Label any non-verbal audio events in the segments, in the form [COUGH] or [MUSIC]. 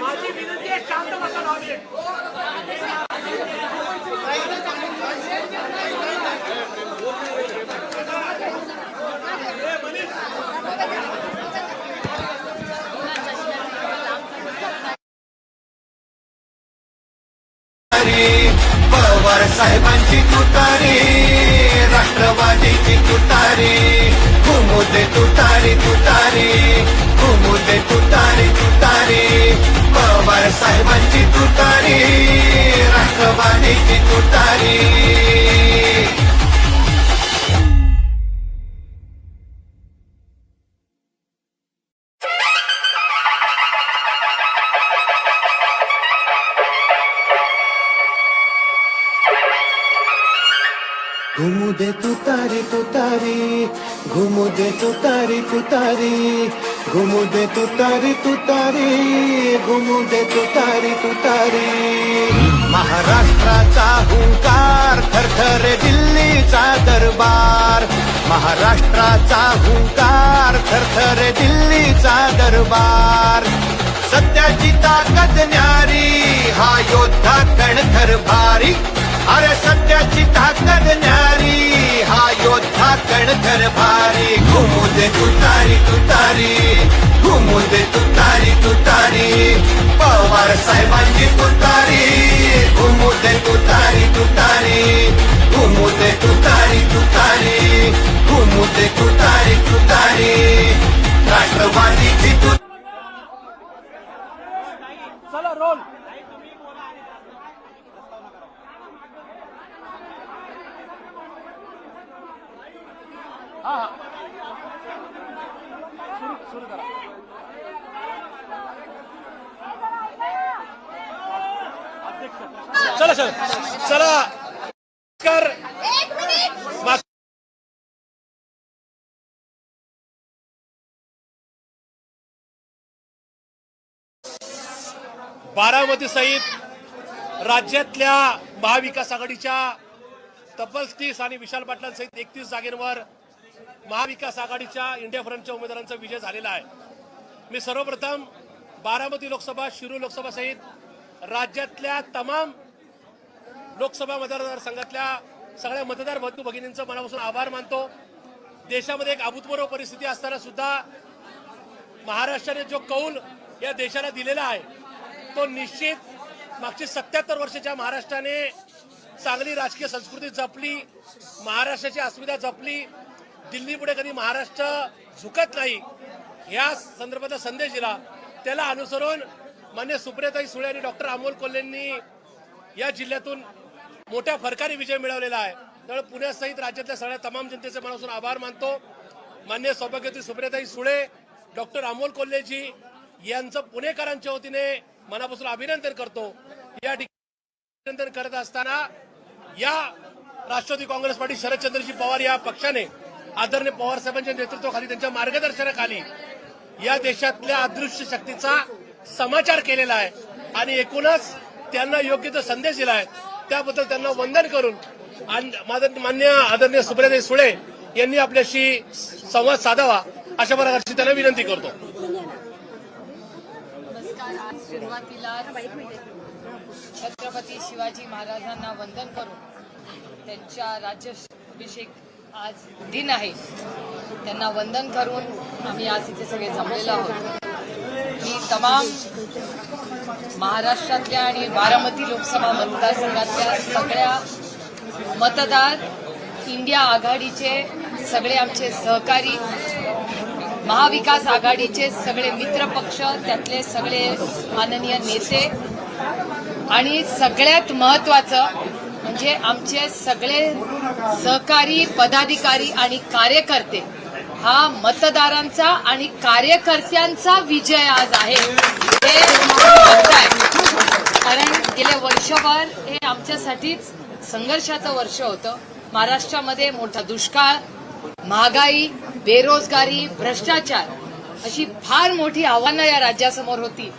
माझी विनंती आहे शांत तुतारी राष्ट्रवादीची तुतारी घुमू दे तुतारी तुतारी घुमू दे तुतारी तुतारी घुमू दे तुतारी तुतारी घुमू दे तुतारी तुतारी महाराष्ट्राचा हुंकार थरथर दिल्लीचा दरबार. महाराष्ट्राचा हुंकार थरथर दिल्लीचा दरबार. सत्याची ताकद न्यारी हा योद्धा कणखर भारी. अरे सत्याची ताकद न्यारी हा कणखर भारी घुमू दे तुतारी तुतारी घुमू दे तुतारी तुतारी. पवार साहेबांची तुतारी. बारामती सहित राज्यातल्या महाविकास आघाडीच्या तब्बल तीस आणि विशाल पाटलांसहित एकतीस जागेंवर महाविकास आघाडीच्या इंडिया फ्रंटच्या उमेदवारांचा विजय झालेला आहे. मी सर्वप्रथम बारामती लोकसभा शिरू लोकसभा सहित राज्यातल्या तमाम लोकसभा मतदारसंघातल्या सगळ्या मतदार बंधू भगिनींचं मनापासून आभार मानतो. देशामध्ये एक अभूतपूर्व परिस्थिती असताना सुद्धा महाराष्ट्राने जो कौल या देशाला दिलेला आहे तो निश्चित मागची सत्याहत्तर वर्षाच्या महाराष्ट्राने चांगली राजकीय संस्कृती जपली महाराष्ट्राची अस्मिता जपली दिल्लीपुढे कधी महाराष्ट्र झुकत नाही या संदर्भातला संदेश दिला. त्याला अनुसरून मान्य सुप्रियाताई सुळे आणि डॉक्टर अमोल कोल्हेंनी या जिल्ह्यातून मोठ्या फरकाने विजय मिळवलेला आहे. त्यामुळे पुण्यासहित राज्यातल्या सगळ्या तमाम जनतेचे मनापासून आभार मानतो. मान्य सौभाग्यवती सुप्रियाताई सुळे डॉक्टर अमोल कोल्हेजी यांचं पुणेकरांच्या वतीने मनापासून अभिनंदन करतो. या ठिकाणी अभिनंदन करत असताना या राष्ट्रवादी काँग्रेस पार्टी शरदचंद्रजी पवार या पक्षाने आदरणीय पवार साहेबांच्या नेतृत्वाखाली त्यांच्या मार्गदर्शनाखाली या देशातल्या अदृश्य शक्तीचा समाचार केलेला आहे. आणि एकूणच त्यांना योग्य तो संदेश दिला आहे. त्याबद्दल त्यांना वंदन करून मान्य आदरणीय सुप्रिया सुळे यांनी आपल्याशी संवाद साधावा अशा प्रकारची त्यांना विनंती करतो नमस्कार आज सुरुवातीला छत्रपती शिवाजी महाराजांना वंदन करून त्यांच्या राज्याभिषेक आज दिन आहे. त्यांना वंदन करून आम्ही आज इथे सगळे जमलेलो आहोत. मी तमाम महाराष्ट्रातल्या आणि बारामती लोकसभा मतदारसंघातल्या सगळ्या मतदार इंडिया आघाडीचे सगळे आमचे सहकारी महाविकास आघाडीचे सगळे मित्रपक्ष त्यातले सगळे माननीय नेते आणि सगळ्यात महत्वाचं म्हणजे आमचे सगळे सहकारी पदाधिकारी आणि कार्यकर्ते हा मतदारांचा आणि कार्यकर्त्यांचा विजय आज आहे. हे कारण गेले वर्षभर हे आमच्यासाठीच संघर्षाचं वर्ष होतं. महाराष्ट्रामध्ये मोठा दुष्काळ महागाई बेरोजगारी भ्रष्टाचार अशी फार मोठी आव्हानं या राज्यासमोर होती.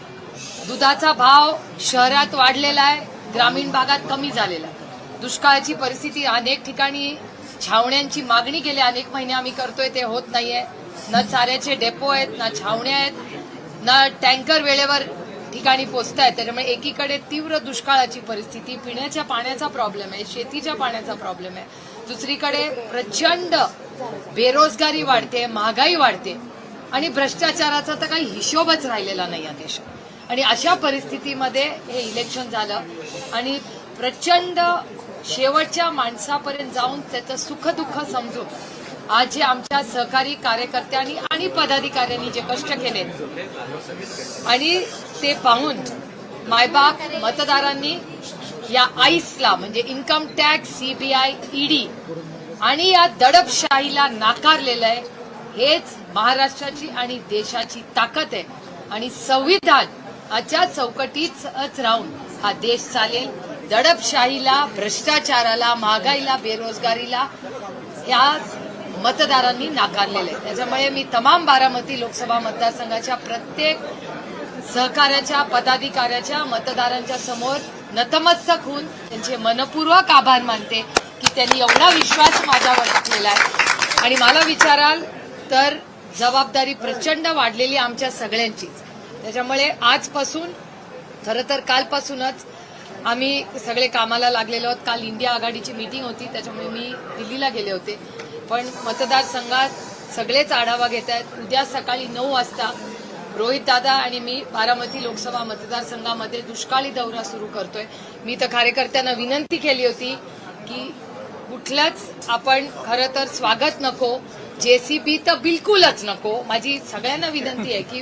दुधाचा भाव शहरात वाढलेला आहे ग्रामीण भागात कमी झालेला आहे. दुष्काळाची परिस्थिती अनेक ठिकाणी छावण्यांची मागणी गेले अनेक महिने आम्ही करतोय ते होत नाहीये. न चाऱ्याचे डेपो आहेत ना छावण्या आहेत ना टँकर वेळेवर ठिकाणी पोचत आहेत त्याच्यामुळे एकीकडे तीव्र दुष्काळाची परिस्थिती पिण्याच्या पाण्याचा प्रॉब्लेम आहे शेतीच्या पाण्याचा प्रॉब्लेम आहे. दुसरीकडे प्रचंड बेरोजगारी वाढते महागाई वाढते. आणि भ्रष्टाचाराचा तर काही हिशोबच राहिलेला नाही या देशात. आणि अशा परिस्थितीमध्ये हे इलेक्शन झालं आणि प्रचंड शेवटच्या माणसापर्यंत जाऊन त्याचं सुखदुःख समजून आज जे आमच्या सहकारी कार्यकर्त्यांनी आणि पदाधिकाऱ्यांनी जे कष्ट केले आणि ते पाहून मायबाप मतदारांनी या आईसला म्हणजे इन्कम टॅक्स सीबीआय ईडी आणि या दडपशाहीला नाकारलेलं आहे हेच महाराष्ट्राची आणि देशाची ताकद आहे. आणि संविधान आजच्या चौकटीच राहून हा देश चालेल. दडपशाहीला भ्रष्टाचाराला महागाईला बेरोजगारीला या मतदारांनी नाकारलेलं आहे. त्याच्यामुळे मी तमाम बारामती लोकसभा मतदारसंघाच्या प्रत्येक सहकार्याच्या पदाधिकाऱ्याच्या मतदारांच्या समोर नतमस्तक होऊन त्यांचे मनपूर्वक आभार मानते. की त्यांनी एवढा विश्वास माझ्यावर टाकलेला आहे. आणि मला विचाराल तर जबाबदारी प्रचंड वाढलेली आमच्या सगळ्यांचीच त्याच्यामुळे आजपासून खरं तर कालपासूनच आम्ही सगळे कामाला लागलेलो आहोत. काल इंडिया आघाडीची मीटिंग होती त्याच्यामुळे मी दिल्लीला गेले होते. पण मतदारसंघात सगळेच आढावा घेत आहेत. उद्या सकाळी नऊ वाजता रोहित दादा आणि मी बारामती लोकसभा मतदारसंघामध्ये दुष्काळी दौरा सुरू करतोय. मी तर कार्यकर्त्यांना विनंती केली होती की कुठलंच आपण खरं तर स्वागत नको जेसीबी तर बिलकुलच नको. माझी सगळ्यांना विनंती आहे की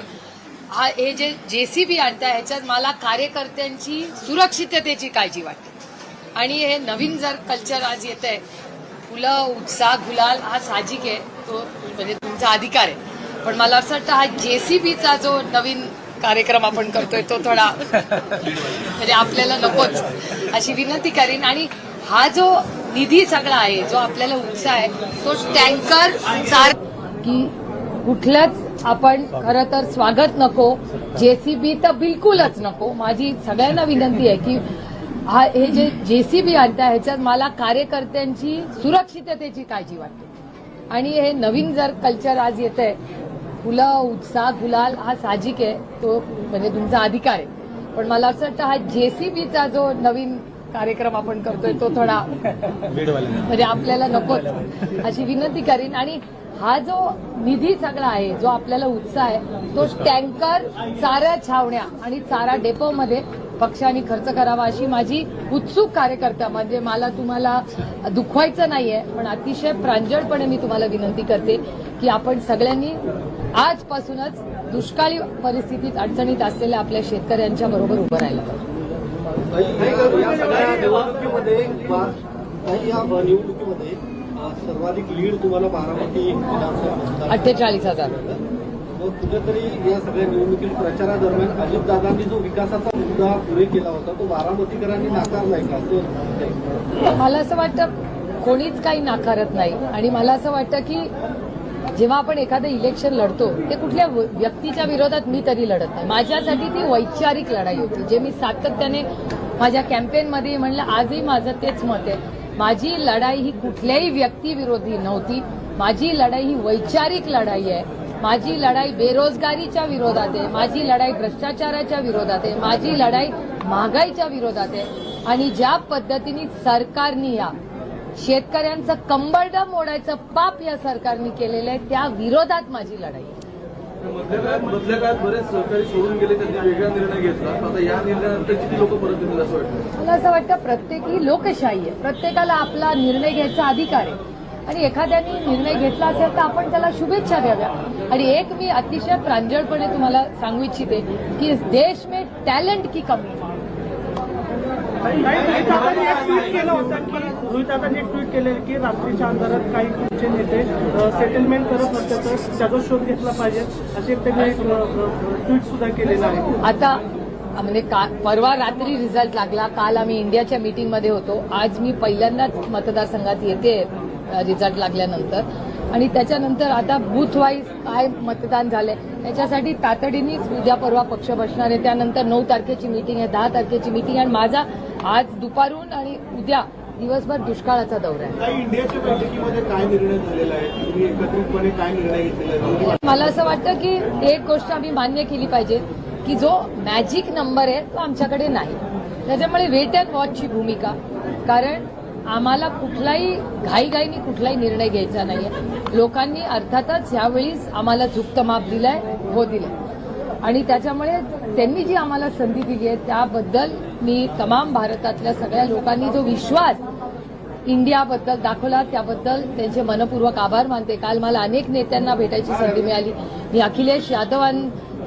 हा हे जे जेसीबी आणताय ह्याच्यात मला कार्यकर्त्यांची सुरक्षिततेची काळजी वाटते. आणि हे नवीन जर कल्चर आज येत आहे फुलं उत्साह गुलाल हा साहजिक आहे. तो म्हणजे तुमचा अधिकार आहे. पण मला असं वाटतं हा जेसीबीचा जो नवीन कार्यक्रम आपण करतोय तो थोडा [LAUGHS] म्हणजे आपल्याला नकोच अशी विनंती करीन. आणि हा जो निधी सगळा आहे जो आपल्याला उत्साह आहे तो टँकर की कुठलंच आपण खरं तर स्वागत नको जेसीबी तर बिलकुलच नको. माझी सगळ्यांना विनंती आहे की हा हे जे जेसीबी आणता ह्याच्यात मला कार्यकर्त्यांची सुरक्षिततेची काळजी वाटते. आणि हे नवीन जर कल्चर आज येत आहे फुलं उत्साह गुलाल हा साहजिक आहे तो म्हणजे तुमचा अधिकार आहे. पण मला असं वाटतं हा जेसीबीचा जो नवीन कार्यक्रम आपण करतोय तो थोडा म्हणजे आपल्याला नकोच अशी विनंती करीन. आणि हा जो निधी सगळा आहे जो आपल्याला उत्साह आहे तो टँकर चारा छावण्या आणि चारा डेपोमध्ये पक्षाने खर्च करावा अशी माझी उत्सुक कार्यकर्ता म्हणजे मला तुम्हाला दुखवायचं नाहीये पण अतिशय प्रांजळपणे मी तुम्हाला विनंती करते की आपण सगळ्यांनी आजपासूनच दुष्काळी परिस्थितीत अडचणीत असलेल्या आपल्या शेतकऱ्यांच्या बरोबर उभं राहिलं पाहिजे. या सगळ्या निवडणुकीमध्ये काही या निवडणुकीमध्ये सर्वाधिक लीड तुम्हाला बारामती विधानसभा अठ्ठेचाळीस हजार. मग कुठेतरी या सगळ्या निवडणुकीत प्रचारादरम्यान अजितदादांनी जो विकासाचा मुद्दा पुढे केला होता तो बारामतीकरांनी नाकारलाय का? असं मला असं वाटतं कोणीच काही नाकारत नाही. आणि मला असं वाटतं की जेव्हा आपण एखादं इलेक्शन लढतो ते कुठल्या व- व्यक्तीच्या विरोधात मी तरी लढत नाही. माझ्यासाठी ती वैचारिक लढाई होती जे मी सातत्याने माझ्या कॅम्पेनमध्ये म्हणलं आजही माझं तेच मत आहे. माझी लढाई ही कुठल्याही व्यक्तीविरोधी नव्हती. माझी लढाई ही वैचारिक लढाई आहे. माझी लढाई बेरोजगारीच्या विरोधात आहे. माझी लढाई भ्रष्टाचाराच्या विरोधात आहे. माझी लढाई महागाईच्या विरोधात आहे. आणि ज्या पद्धतीने सरकारने या शेतकऱ्यांचं कंबरडं मोडायचं पाप या सरकारने केलेलं आहे. त्या विरोधात माझी लढाई. आहे. मधल्या काळात मधल्या काळात बरेच सहकारी सोडून गेले त्यांनी वेगळा निर्णय घेतला. आता या निर्णयानंतर किती लोक परत येतील असं वाटतं? मला असं वाटतं प्रत्येक ही लोकशाही आहे. प्रत्येकाला आपला निर्णय घ्यायचा अधिकार आहे. आणि एखाद्याने निर्णय घेतला असेल तर आपण त्याला शुभेच्छा द्याव्या. आणि एक मी अतिशय प्रांजळपणे तुम्हाला सांगू इच्छिते की देश में टॅलेंट की कमी. रोहित एक ट्विट केलं होतं की ट्विट की रात्रीच्या अंधारात काही तुमचे नेते सेटलमेंट करत होते तर त्याचा शोध घेतला पाहिजे असे त्यांनी एक ट्विट सुद्धा केलेलं आहे. आता म्हणजे का परवा रात्री रिझल्ट लागला. काल आम्ही इंडियाच्या मीटिंगमध्ये होतो. आज मी पहिल्यांदाच मतदारसंघात येते रिझल्ट लागल्यानंतर. आणि त्याच्यानंतर आता बूथ वाईज काय मतदान झालंय? त्याच्यासाठी तातडीनेच उद्या परवा पक्ष बसणार आहे. त्यानंतर नऊ तारखेची मीटिंग आहे दहा तारखेची मीटिंग आणि माझा आज दुपारून आणि उद्या दिवसभर दुष्काळाचा दौरा आहे. काही इंडियाच्या बैठकीमध्ये काय निर्णय झालेला आहे? तुम्ही एकत्रितपणे काय निर्णय घेतलेला आहे? मला असं वाटतं की एक गोष्ट आम्ही मान्य केली पाहिजे की जो मॅजिक नंबर आहे तो आमच्याकडे नाही. त्याच्यामुळे वेट अँड वॉचची भूमिका. कारण आम्हाला कुठलाही घाईघाईने कुठलाही निर्णय घ्यायचा नाहीये. लोकांनी अर्थातच यावेळीच आम्हाला झुकतं माप दिलंय हो दिलंय. आणि त्याच्यामुळे त्यांनी जी आम्हाला संधी दिली आहे त्याबद्दल मी तमाम भारतातल्या सगळ्या लोकांनी जो विश्वास इंडियाबद्दल दाखवला त्याबद्दल त्यांचे मनपूर्वक आभार मानते. काल मला अनेक नेत्यांना भेटायची संधी मिळाली. मी अखिलेश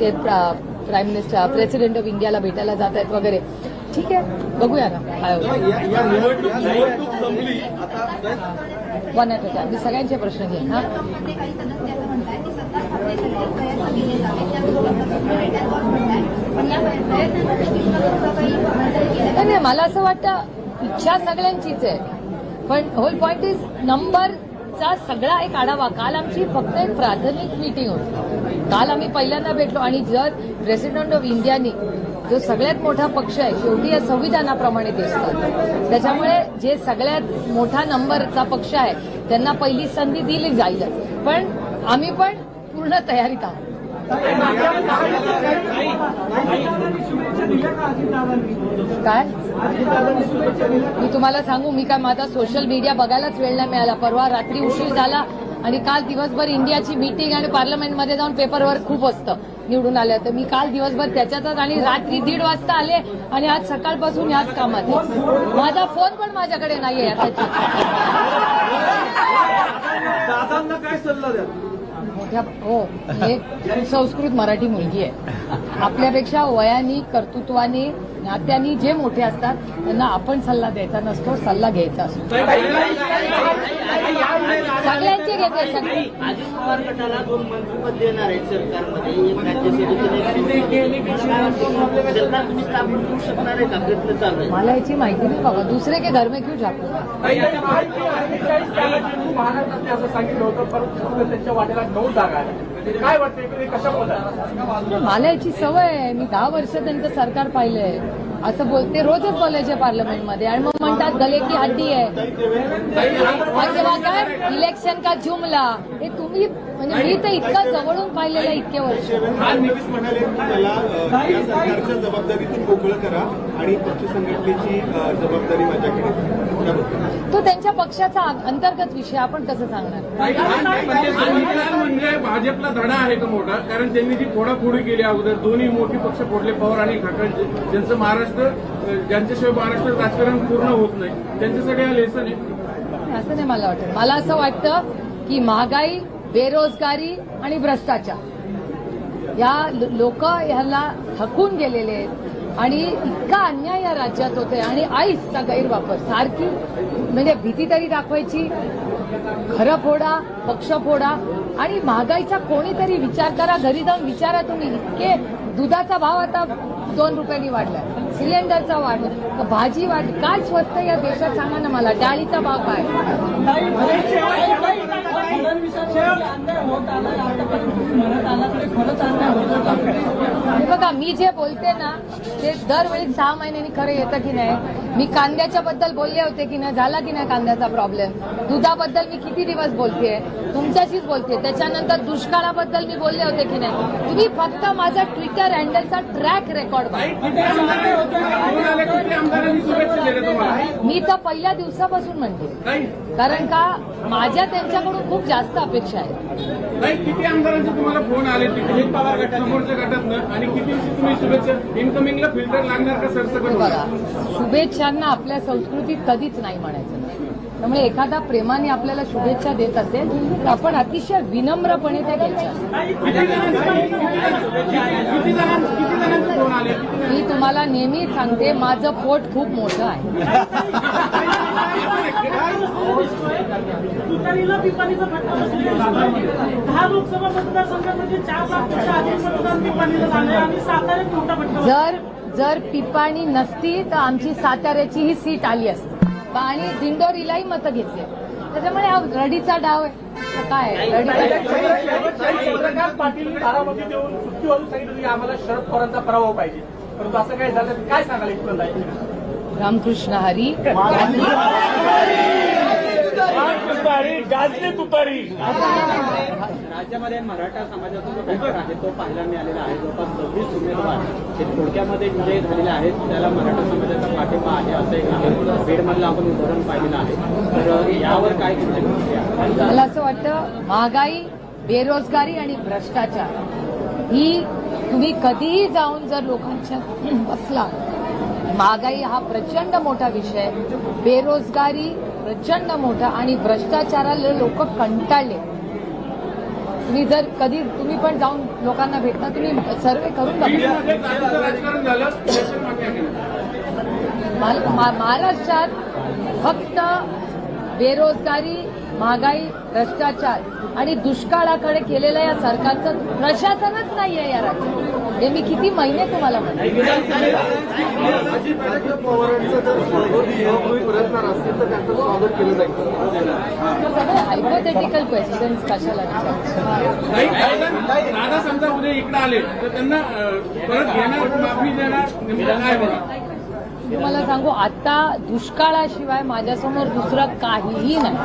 ते प्रा- प्राईम मिनिस्टर प्रेसिडेंट ऑफ इंडियाला भेटायला जात आहेत वगैरे. ठीक आहे बघूया ना. वन ॲट अ मी सगळ्यांचे प्रश्न घेईन हा. नाही मला असं वाटतं इच्छा सगळ्यांचीच आहे. पण होल पॉइंट इज नंबरचा सगळा एक आढावा. काल आमची फक्त एक प्राथमिक मीटिंग होती. काल आम्ही पहिल्यांदा भेटलो आणि जर प्रेसिडेंट ऑफ इंडियानी जो सगळ्यात मोठा पक्ष आहे शेवटी या संविधानाप्रमाणे दिसतात. त्याच्यामुळे जे सगळ्यात मोठा नंबरचा पक्ष आहे त्यांना पहिली संधी दिली जाईलच पण आम्ही पण पूर्ण तयारीत आहोत. काय? मी तुम्हाला सांगू मी काय माझा सोशल मीडिया बघायलाच वेळ नाही मिळाला. परवा रात्री उशीर झाला आणि काल दिवसभर इंडियाची मीटिंग आणि पार्लमेंटमध्ये जाऊन पेपरवर खूप असतं निवडून आल्या तर. मी काल दिवसभर त्याच्यातच आणि रात्री दीड वाजता आले आणि आज सकाळपासून याच कामात. माझा फोन पण माझ्याकडे नाहीये मोठ्या हो हे सुसंस्कृत मराठी मुलगी आहे. आपल्यापेक्षा वयानी कर्तृत्वाने नात्यानी जे मोठे असतात त्यांना आपण सल्ला द्यायचा नसतो सल्ला घ्यायचा असतो. सगळ्यांचे घेते सगळे अजित पवार गटाला दोन मंत्रिपद देणार आहेत सरकारमध्ये एक राज्यसभेचे सरकार तुम्ही स्थापन करू शकणार आहे का? प्रयत्न चालू आहे. मला याची माहिती नाही बाबा दुसरे के घर में क्यों महाराष्ट्रात असं सांगितलं होतं परंतु त्यांच्या वाटेला नऊ जागा काय वाटतं इकडे कशा बोलतात मला याची सवय आहे. मी दहा वर्ष त्यांचं सरकार पाहिलंय. असं बोलते रोजच बोलायचे पार्लमेंटमध्ये. आणि मग म्हणतात गले की हड्डी आहे. काय? इलेक्शन का जुमला? हे तुम्ही म्हणजे मी तर इतकं जवळून पाहिलेलं आहे इतके वर्ष. जबाबदारीतून मोकळं करा आणि पक्ष संघटनेची जबाबदारी माझ्याकडे. तो त्यांच्या पक्षाचा अंतर्गत विषय आपण कसं सांगणार? संविधान म्हणजे भाजपला धडा आहे का मोठा? कारण त्यांनी जी फोडाफोडी केली अगोदर दोन्ही मोठी पक्ष फोडले पवार आणि ठाकरे. ज्यांचं महाराष्ट्र ज्यांच्याशिवाय महाराष्ट्र राजकारण पूर्ण होत नाही त्यांच्यासाठी हा लेसन आहे. असं नाही मला वाटत. मला असं वाटतं की महागाई बेरोजगारी आणि भ्रष्टाचार या लोक ह्याला थकून गेलेले आहेत. आणि इतका अन्याय या राज्यात होतोय आणि आईसचा गैरवापर. सारखी म्हणजे भीती तरी दाखवायची खरं फोडा पक्ष फोडा आणि महागाईचा कोणीतरी विचार करा घरी जाऊन विचारा तुम्ही. इतके दुधाचा भाव आता दोन रुपयांनी वाढलाय. सिलेंडरचा वाढ भाजी वाढ काय स्वस्त या देशात? सांगा ना मला. डाळीचा भाव काय? बघा मी जे बोलते ना ते दरवेळी सहा महिन्यांनी खरं येतं की नाही? मी कांद्याच्या बद्दल बोलले होते की नाही? झाला की नाही कांद्याचा प्रॉब्लेम दुधाबद्दल मी किती दिवस बोलते तुमच्याशीच बोलते त्याच्यानंतर दुष्काळाबद्दल मी बोलले होते की नाही? तुम्ही फक्त माझा ट्विटर हँडलचा ट्रॅक रेकॉर्ड मी तर पहिल्या दिवसापासून म्हणते. कारण का माझ्या त्यांच्याकडून खूप जास्त अपेक्षा आहेत. किती आमदारांचे तुम्हाला फोन आले? पवार समोरच्या आणि किती तुम्ही शुभेच्छा? इन्कमिंगला फिल्टर लागणार का सरसकट बघा? शुभेच्छांना आपल्या संस्कृतीत कधीच नाही म्हणायचं. त्यामुळे एखादा प्रेमाने आपल्याला शुभेच्छा देत असेल तर आपण अतिशय विनम्रपणे त्या घ्यायच्या मी तुम्हाला नेहमी सांगते माझं पोट खूप मोठं आहे. जर जर पिपाणी नसती तर आमची साताऱ्याची ही सीट आली असती. आणि दिंडोरीलाही मतं घेतली त्याच्यामुळे हा रडीचा डाव आहे. काय? रडीचा पाटील बारामती देऊन सुट्टी वाजून सांगितलं की आम्हाला शरद पवारांचा पराभव पाहिजे. परंतु असं काय झालं काय सांगाल रामकृष्ण हरी. गाजली तुतारी राज्यामध्ये मराठा समाजाचा जो पॅटर्न आहे तो पाहायला मिळालेला आहे. जवळपास सव्वीस उमेदवार हे थोडक्यामध्ये विजयी झालेले आहेत. त्याला मराठा समाजाचा पाठिंबा आहे असं एक आहे. बीडमधलं आपण उदाहरण पाहिलेलं आहे. तर यावर काय? मला असं वाटतं महागाई बेरोजगारी आणि भ्रष्टाचार ही तुम्ही कधीही जाऊन जर लोकांच्या बसला महागाई हा प्रचंड मोठा विषय आहे. बेरोजगारी प्रचंड मोठा आणि भ्रष्टाचाराला लोक कंटाळले. तुम्ही जर कधी तुम्ही पण जाऊन लोकांना भेटता तुम्ही सर्वे करून आहे. महाराष्ट्रात फक्त बेरोजगारी महागाई भ्रष्टाचार आणि दुष्काळाकडे केलेलं या सरकारचं प्रशासनच नाहीये या राज्यात. म्हणजे मी किती महिने तुम्हाला हायपोथेटिकल क्वेश्चन्स कशाला दादा समजा उद्या इकडे आले तर त्यांना परत घेणार माफी देणार काय होणार? तुम्हाला सांगू आता दुष्काळाशिवाय माझ्यासमोर दुसरं काहीही नाही.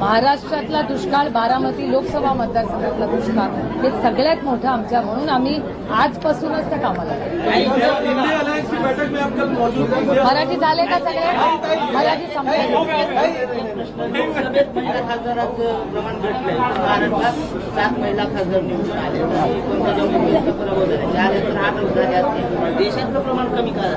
महाराष्ट्रातला दुष्काळ बारामती लोकसभा मतदारसंघातला दुष्काळ हे सगळ्यात मोठं आमच्या म्हणून आम्ही आजपासूनच त्या कामाला मराठी झाले का सगळे? मराठी संपले. सात महिला खासदार निवडून आले चार आठ झाले देशातलं प्रमाण कमी करा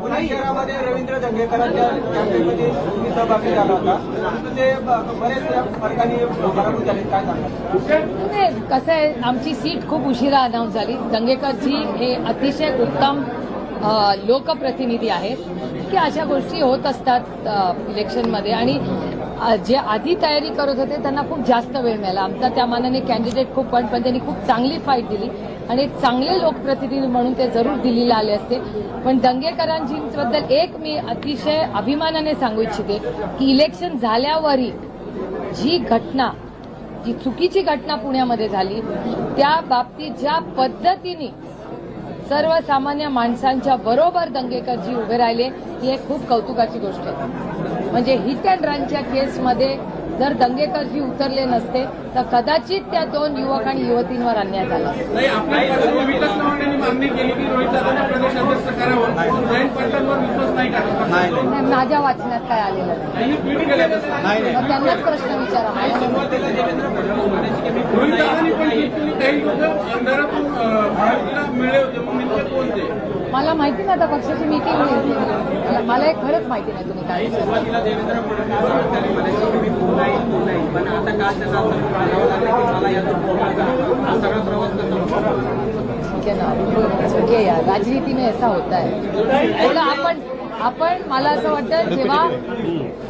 पुणे शहरामध्ये रवींद्र दंगेकरांच्या कॅम्पेनमध्ये तुम्ही सहभागी झाला होता. ते बरेच फरकाने पराभूत झाले. काय सांगा कसं आहे आमची सीट खूप उशिरा अनाऊन्स झाली. दंगेकरजी हे अतिशय उत्तम लोकप्रतिनिधी आहेत. की अशा गोष्टी होत असतात इलेक्शनमध्ये आणि जे आधी तयारी करत होते त्यांना खूप जास्त वेळ मिळाला. आमचा त्या मानाने कॅन्डिडेट खूप पण पण त्यांनी खूप चांगली फाईट दिली. आणि एक चांगले लोकप्रतिनिधी म्हणून ते जरूर दिल्लीला आले असते. पण दंगेकरांजीबद्दल एक मी अतिशय अभिमानाने सांगू इच्छिते की इलेक्शन झाल्यावरही जी घटना जी चुकीची घटना पुण्यामध्ये झाली त्या बाबतीत ज्या पद्धतीने सर्वसामान्य माणसांच्या बरोबर दंगेकरजी उभे राहिले ही एक खूप कौतुकाची गोष्ट आहे. म्हणजे हिट अँड रनच्या केसमध्ये जर दंगेकरजी उतरले नसते तर कदाचित त्या दोन युवक आणि युवतींवर अन्याय झाला. असता. नाही आपल्या पार्टीने विकास चव्हाणांनी मागणी केली की रोहित दादांना प्रदेशाध्यक्ष करावं. पण जयंत पाटलांवर विश्वास नाही टाकत नाही नाही. नाही, माझ्या वाचण्यात काय आलेलं नाही. मग त्यांनाच प्रश्न विचारा. मिळले होते मला माहिती नाही आता पक्षाची मीटिंग होईल मला- मला एक खरंच माहिती नाही तुम्ही काय. सुरुवातीला देवेंद्र फडणवीस यार राजनीति में ऐसा होता? है थोडं आपण आपण मला असं वाटतं जेव्हा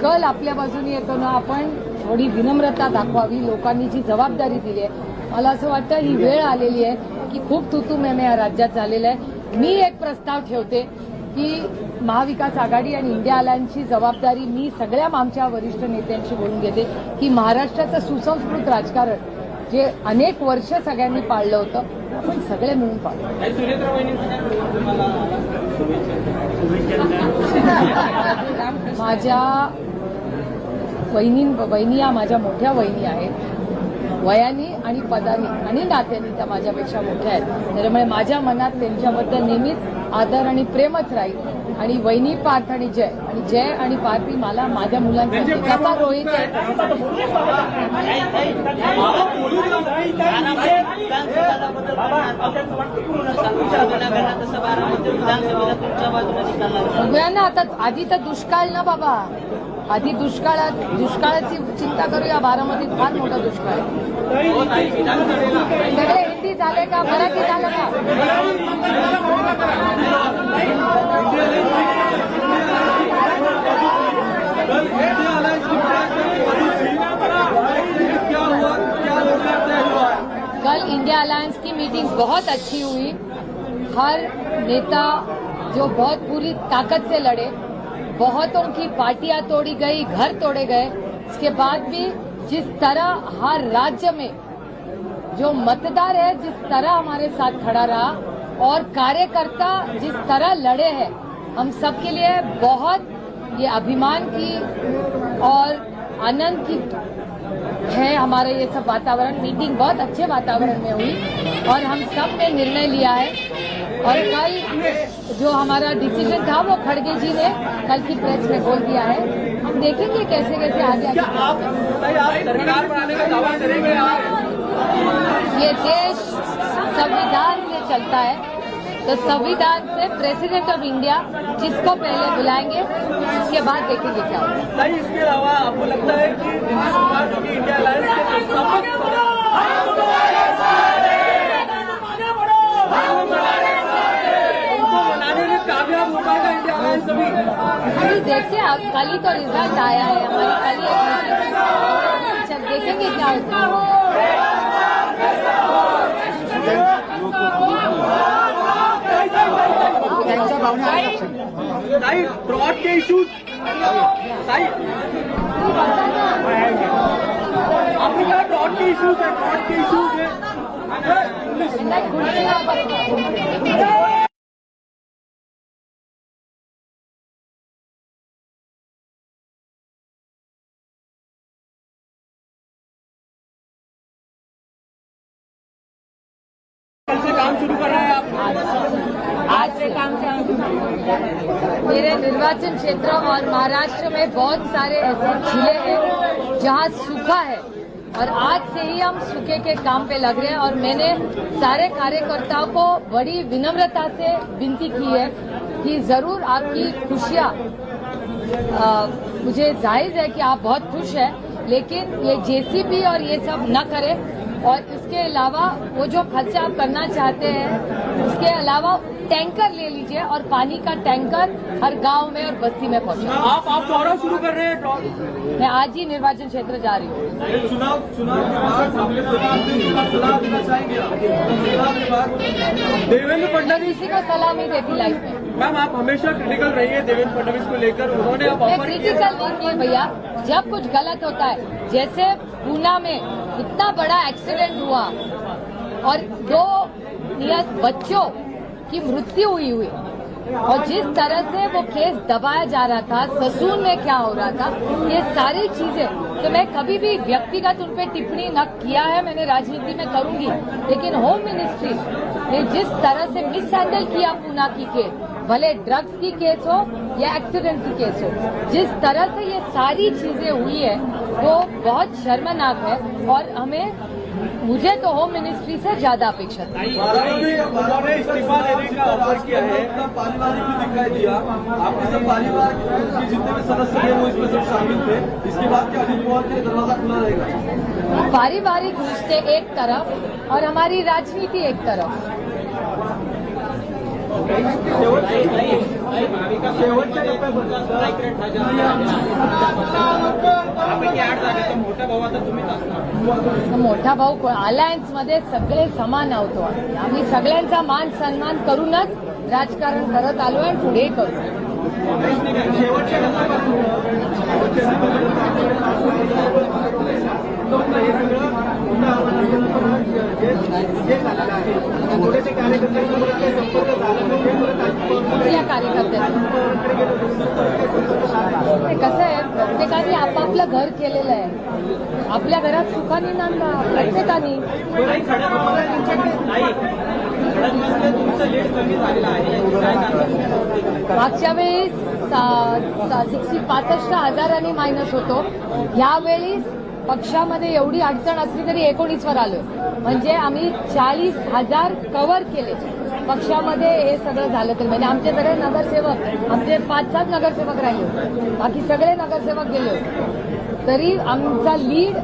कल आपल्या बाजूने येतो ना आपण थोडी विनम्रता दाखवावी लोकांनी जी जबाबदारी दिली आहे. मला असं वाटतं ही वेळ आलेली आहे की खूप तुतू मेमे या राज्यात झालेला आहे. मी एक प्रस्ताव ठेवते की महाविकास आघाडी आणि इंडिया अलायन्सची जबाबदारी मी सगळ्या आमच्या वरिष्ठ नेत्यांशी बोलून घेते की महाराष्ट्राचं सुसंस्कृत राजकारण जे अनेक वर्ष सगळ्यांनी पाळलं होतं आपण सगळे मिळून पाळू. काही सुनेत्रा वहिनींचा तुम्हाला [LAUGHS] माझ्या वहिनी वहिनी या माझ्या मोठ्या वहिनी आहेत. वयानी आणि पदानी आणि नात्यानी त्या माझ्यापेक्षा मोठ्या आहेत. त्याच्यामुळे माझ्या मनात त्यांच्याबद्दल नेहमीच आदर आणि प्रेमच राहील. आणि वहिनी पार्थ आणि जय. आणि जय आणि पार्थी मला माझ्या मुलांसाठी कसा रोहित आहे. बघूया ना आता आधी तर दुष्काळ ना बाबा. आधी दुष्काळात दुष्काळाची चिंता करूया. बारामतीत फार मोठा दुष्काळ आहे. सगळे हिंदी झाले का? मराठी झालं का? कल इंडिया अलायंस की मीटिंग बहुत अच्छी हुई। हर नेता जो बहुत पूरी ताकत से लड़े बहुतों की पार्टियाँ तोड़ी गई, घर तोड़े गए। इसके बाद भी जिस तरह हर राज्य में जो मतदार है, जिस तरह हमारे साथ खड़ा रहा और कार्यकर्ता जिस तरह लड़े हैं, हम सबके लिए बहुत ये अभिमान की और आनंद की है हमारा ये सब वातावरण। मीटिंग बहुत अच्छे वातावरण में हुई और हम सबने निर्णय लिया है। और कल जो हमारा डिसीज़न था वो खड़गे जी ने कल की प्रेस में बोल दिया है। हम देखेंगे कैसे कैसे आगे आगे सरकार बनाने का दावा करेंगे? ये देश संविधान से चलता है। तो संविधान से प्रेसिडेंट ऑफ़ इंडिया जिसको पहले बुलाएँगे उसके बाद देखेंगे क्या होगा। इसके अलावा आपको लगता है कि इंडिया अलायंस के संस्थापक उनको मनाने में कामयाब हो पाएगा इंडिया अलायंस अभी हैं अब कल ही तो रिज़ल्ट आया है हमारी कल ही चल देखेंगे क्या होता है। फ्रॉड के इश्यूज़ आपने कहा फ्रॉड के इश्यूज़ है फ्रॉड के इश्यूज़ है। काम शुरू कर रहे हैं आप? आज से काम मेरे निर्वाचन क्षेत्र और महाराष्ट्र में बहुत सारे ऐसे ज़िले हैं जहाँ सूखा है और आज से ही हम सूखे के काम पे लग रहे हैं और मैंने सारे कार्यकर्ताओं को बड़ी विनम्रता से विनती की है कि ज़रूर आपकी खुशियाँ मुझे जायज़ है कि आप बहुत खुश हैं, लेकिन ये जेसीबी और ये सब न करें। और इसके अलावा वो जो खर्चा आप करना चाहते हैं उसके अलावा टैंकर ले लीजिए और पानी का टैंकर हर गाँव में और बस्ती में पहुँचे आप आप दौरा शुरू कर रहे हैं मैं आज ही निर्वाचन क्षेत्र जा रही हूँ। चुनाव चुनाव के बाद सामने का सलाह देना चाहेंगे आप। चुनाव के बाद देवेंद्र फडणवीस। किसी को सलाह नहीं देती लाइफ में। मैम आप हमेशा क्रिटिकल रही है देवेंद्र फडणवीस को लेकर। उन्होंने क्रिटिकल नहीं की भैया। जब कुछ गलत होता है जैसे पूना में इतना बड़ा एक्सीडेंट हुआ। और दो नियत बच्चों की मृत्यु हुई हुई। और जिस तरह से वो केस दबाया जा रहा था, ससून में क्या हो रहा था, ये सारी चीज़ें तो मैं कभी भी व्यक्तिगत उन पर टिप्पणी न किया है, मैंने राजनीति में करूँगी। लेकिन होम मिनिस्ट्री ने जिस तरह से मिसहैंडल किया पूना की केस भले ड्रग्स की केस हो या एक्सीडेंट की केस हो जिस तरह से ये सारी चीज़ें हुई है वो बहुत शर्मनाक है और हमें मुझे तो होम मिनिस्ट्री से ज़्यादा अपेक्षा थी उन्होंने इस्तीफा देने का ऑफ़र किया है। पारिवारिक भी दिखाई दिया। आपके सब के जितने भी सदस्य थे वो इसमें सब शामिल थे। इसके बाद क्या अजित पवार के लिए दरवाज़ा खुला रहेगा। पारिवारिक रिश्ते एक तरफ़ और हमारी राजनीति एक तरफ़। शेवटच्या मोठा भाऊ अलायन्समध्ये सगळे समान आहोत आम्ही. सगळ्यांचा मान सन्मान करूनच राजकारण करत आलो आणि पुढे करू कुठल्या कार्यकर्त्यांना ते कसं आहे प्रत्येकाने आपापलं घर केलेलं आहे. आपल्या घरात सुखाने नांदा प्रत्येकाने. मागच्या वेळी सिक्स्टी पासष्ट हजारांनी मायनस होतो. यावेळी पक्षामध्ये एवढी अडचण असली तरी एकोणीसवर आलो. म्हणजे आम्ही चाळीस हजार कव्हर केले. पक्षामध्ये हे सगळं झालं तर. म्हणजे आमचे सगळे नगरसेवक आमचे पाच सात नगरसेवक राहिले. बाकी सगळे नगरसेवक गेले. तरी आमचा लीड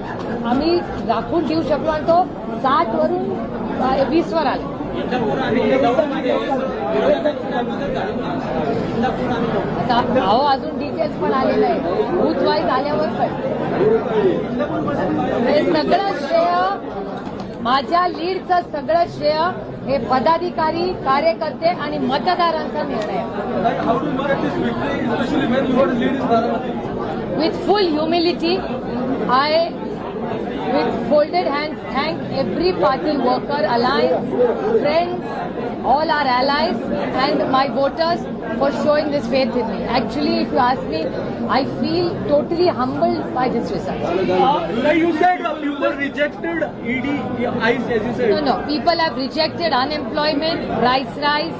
आम्ही राखून ठेवू शकलो आणि तो साठ वरून वीसवर आला. आता अहो अजून डिटेल्स पण आलेलं आहे बूथ वाईज आल्यावर पण. हे सगळं श्रेय माझ्या लीडचं सगळं श्रेय हे पदाधिकारी कार्यकर्ते आणि मतदारांचा निर्णय. With full humility I with folded hand thank every party worker alliance friends all our alliance and my voters for showing this faith in me. Actually, if you ask me, I feel totally humbled by this result. you said people rejected ED ICE as you said No, no. People have rejected unemployment, price rise,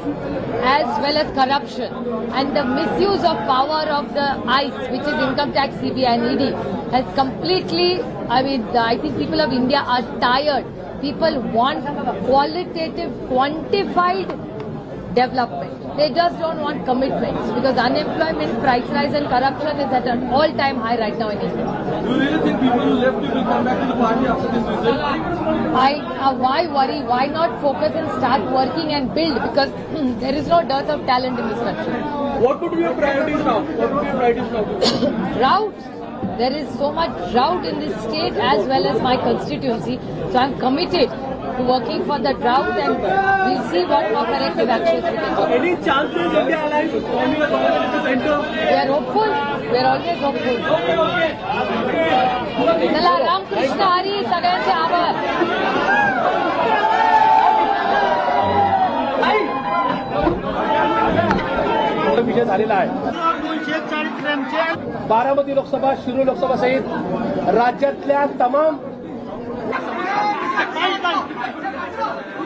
as well as corruption. And the misuse of power of the ICE, which is income tax, CBI and ED, has completely, I mean, I think people of India are tired. People want qualitative, quantified development. They just don't want commitments because unemployment, price rise and corruption is at an all-time high right now in India. do you really think people who left you will come back to the party after this result I, uh, why worry? Why not focus and start working and build? Because [CLEARS THROAT] there is no dearth of talent in this country. what would be your priorities now what would be your priorities now [COUGHS] Drought. There is so much drought in this state as well as my constituency. So I'm committed working for the drought and we'll see what more corrective actions we can take. any chances India alliance forming a government in the center We are hopeful. We are always hopeful. Okay, okay. चला रामकृष्ण हरी सगळ्यांचे आभार विजय झालेला आहे बारामती लोकसभा शिरूर लोकसभा सहित राज्यातल्या तमाम Thank you.